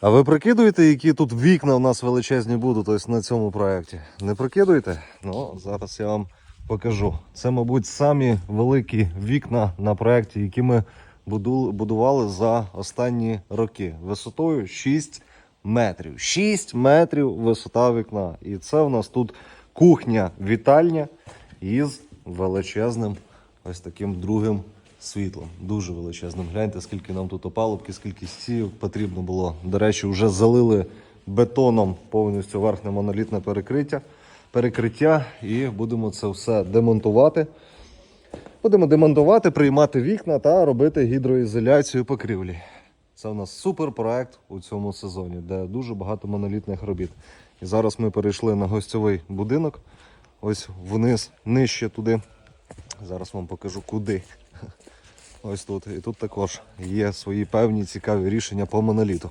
А ви прикидуєте, які тут вікна у нас величезні будуть ось на цьому проєкті? Не прикидуєте? Ну, зараз я вам покажу. Це, мабуть, самі великі вікна на проєкті, які ми будували за останні роки. Висотою 6 метрів. 6 метрів висота вікна. І це в нас тут кухня, вітальня із величезним ось таким другим світлом. Дуже величезним. Гляньте, скільки нам тут опалубки, скільки стійок потрібно було. До речі, вже залили бетоном повністю верхнє монолітне перекриття. Перекриття, і будемо це все демонтувати. Будемо демонтувати, приймати вікна та робити гідроізоляцію покрівлі. Це у нас супер проект у цьому сезоні, де дуже багато монолітних робіт. І зараз ми перейшли на гостьовий будинок. Ось вниз, нижче туди. Зараз вам покажу куди. Ось тут. І тут також є свої певні цікаві рішення по моноліту.